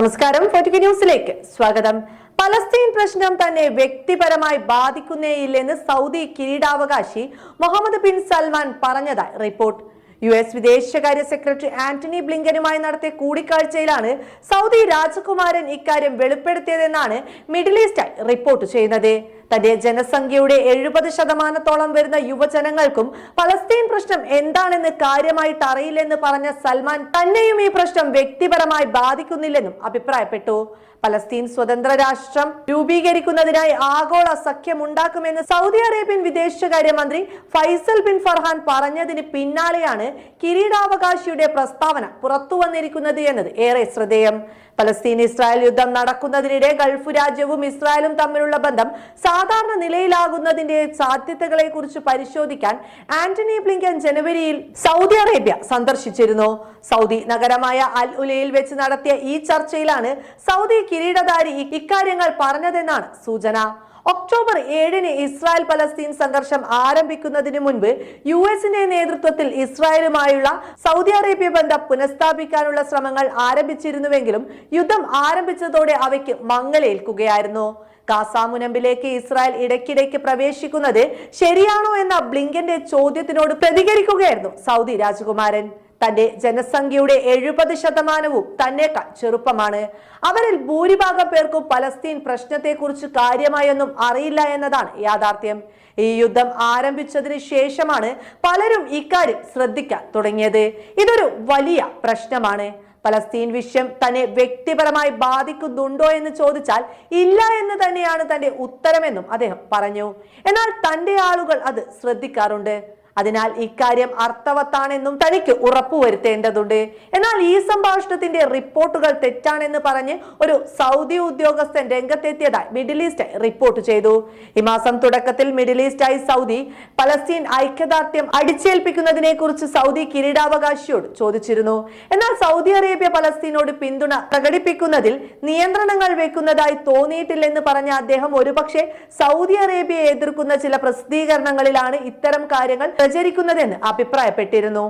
നമസ്കാരം. ന്യൂസിലേക്ക് സ്വാഗതം. പലസ്തീൻ പ്രശ്നം തന്നെ വ്യക്തിപരമായി ബാധിക്കുന്നേയില്ലെന്ന് സൗദി കിരീടാവകാശി മുഹമ്മദ് ബിൻ സൽമാൻ പറഞ്ഞതായി റിപ്പോർട്ട്. യു എസ് വിദേശകാര്യ സെക്രട്ടറി ആന്റണി ബ്ലിങ്കനുമായി നടത്തിയ കൂടിക്കാഴ്ചയിലാണ് സൗദി രാജകുമാരൻ ഇക്കാര്യം വെളിപ്പെടുത്തിയതെന്നാണ് മിഡിൽ ഈസ്റ്റ് റിപ്പോർട്ട് ചെയ്യുന്നത്. തന്റെ ജനസംഖ്യയുടെ എഴുപത് ശതമാനത്തോളം വരുന്ന യുവജനങ്ങൾക്കും പലസ്തീൻ പ്രശ്നം എന്താണെന്ന് കാര്യമായിട്ട് അറിയില്ലെന്ന് പറഞ്ഞ സൽമാൻ തന്നെയും ഈ പ്രശ്നം വ്യക്തിപരമായി ബാധിക്കുന്നില്ലെന്നും അഭിപ്രായപ്പെട്ടു. പലസ്തീൻ സ്വതന്ത്ര രാഷ്ട്രം രൂപീകരിക്കുന്നതിനായി ആഗോള സഖ്യമുണ്ടാക്കുമെന്ന് സൗദി അറേബ്യൻ വിദേശകാര്യമന്ത്രി ഫൈസൽ ബിൻ ഫർഹാൻ പറഞ്ഞതിന് പിന്നാലെയാണ് കിരീടാവകാശിയുടെ പ്രസ്താവന പുറത്തു വന്നിരിക്കുന്നത് എന്നത് ഏറെ ശ്രദ്ധേയം. പലസ്തീൻ ഇസ്രായേൽ യുദ്ധം നടക്കുന്നതിനിടെ ഗൾഫ് രാജ്യവും ഇസ്രായേലും തമ്മിലുള്ള ബന്ധം സാധാരണ നിലയിലാകുന്നതിന്റെ സാധ്യതകളെ കുറിച്ച് പരിശോധിക്കാൻ ആന്റണി ബ്ലിങ്കൻ ജനുവരിയിൽ സൗദി അറേബ്യ സന്ദർശിച്ചിരുന്നു. സൗദി നഗരമായ അൽ ഉലയിൽ വെച്ച് നടത്തിയ ഈ ചർച്ചയിലാണ് സൗദി കിരീടധാരി ഇക്കാര്യങ്ങൾ പറഞ്ഞതെന്നാണ് സൂചന. ഒക്ടോബർ ഏഴിന് ഇസ്രായേൽ പലസ്തീൻ സംഘർഷം ആരംഭിക്കുന്നതിന് മുൻപ് യു എസിന്റെ നേതൃത്വത്തിൽ ഇസ്രായേലുമായുള്ള സൗദി അറേബ്യ ബന്ധം പുനഃസ്ഥാപിക്കാനുള്ള ശ്രമങ്ങൾ ആരംഭിച്ചിരുന്നുവെങ്കിലും യുദ്ധം ആരംഭിച്ചതോടെ അവയ്ക്ക് മങ്ങലേൽക്കുകയായിരുന്നു. ഗാസ മുനമ്പിലേക്ക് ഇസ്രായേൽ ഇടയ്ക്കിടയ്ക്ക് പ്രവേശിക്കുന്നത് ശരിയാണോ എന്ന ബ്ലിങ്കന്റെ ചോദ്യത്തിനോട് പ്രതികരിക്കുകയായിരുന്നു സൗദി രാജകുമാരൻ. തന്റെ ജനസംഖ്യയുടെ എഴുപത് ശതമാനവും തന്നെക്കാൾ ചെറുപ്പമാണ്. അവരിൽ ഭൂരിഭാഗം പേർക്കും പലസ്തീൻ പ്രശ്നത്തെക്കുറിച്ച് കാര്യമായൊന്നും അറിയില്ല എന്നതാണ് യാഥാർത്ഥ്യം. ഈ യുദ്ധം ആരംഭിച്ചതിന് ശേഷമാണ് പലരും ഇക്കാര്യം ശ്രദ്ധിക്കാൻ തുടങ്ങിയത്. ഇതൊരു വലിയ പ്രശ്നമാണ്. പലസ്തീൻ വിഷയം തന്നെ വ്യക്തിപരമായി ബാധിക്കുന്നുണ്ടോ എന്ന് ചോദിച്ചാൽ ഇല്ല എന്ന് തന്നെയാണ് തന്റെ ഉത്തരമെന്നും അദ്ദേഹം പറഞ്ഞു. എന്നാൽ തന്റെ ആളുകൾ അത് ശ്രദ്ധിക്കാറുണ്ട്. അതിനാൽ ഇക്കാര്യം അർത്ഥവത്താണെന്നും തനിക്ക് ഉറപ്പുവരുത്തേണ്ടതുണ്ട് എന്നാൽ ഈ സംഭാഷണത്തിന്റെ റിപ്പോർട്ടുകൾ തെറ്റാണെന്ന് പറഞ്ഞ് ഒരു സൗദി ഉദ്യോഗസ്ഥൻ രംഗത്തെത്തിയതായി മിഡിൽ ഈസ്റ്റ് റിപ്പോർട്ട് ചെയ്തു. ഈ മാസം തുടക്കത്തിൽ മിഡിൽ ഈസ്റ്റായി സൗദി പലസ്തീൻ ഐക്യദാർഢ്യം അടിച്ചേൽപ്പിക്കുന്നതിനെ കുറിച്ച് സൗദി കിരീടാവകാശിയോട് ചോദിച്ചിരുന്നു. എന്നാൽ സൗദി അറേബ്യ പലസ്തീനോട് പിന്തുണ പ്രകടിപ്പിക്കുന്നതിൽ നിയന്ത്രണങ്ങൾ വെക്കുന്നതായി തോന്നിയിട്ടില്ലെന്ന് പറഞ്ഞ അദ്ദേഹം ഒരുപക്ഷെ സൗദി അറേബ്യയെ എതിർക്കുന്ന ചില പ്രസിദ്ധീകരണങ്ങളിലാണ് ഇത്തരം കാര്യങ്ങൾ പ്രചരിക്കുന്നതെന്ന് അഭിപ്രായപ്പെട്ടിരുന്നു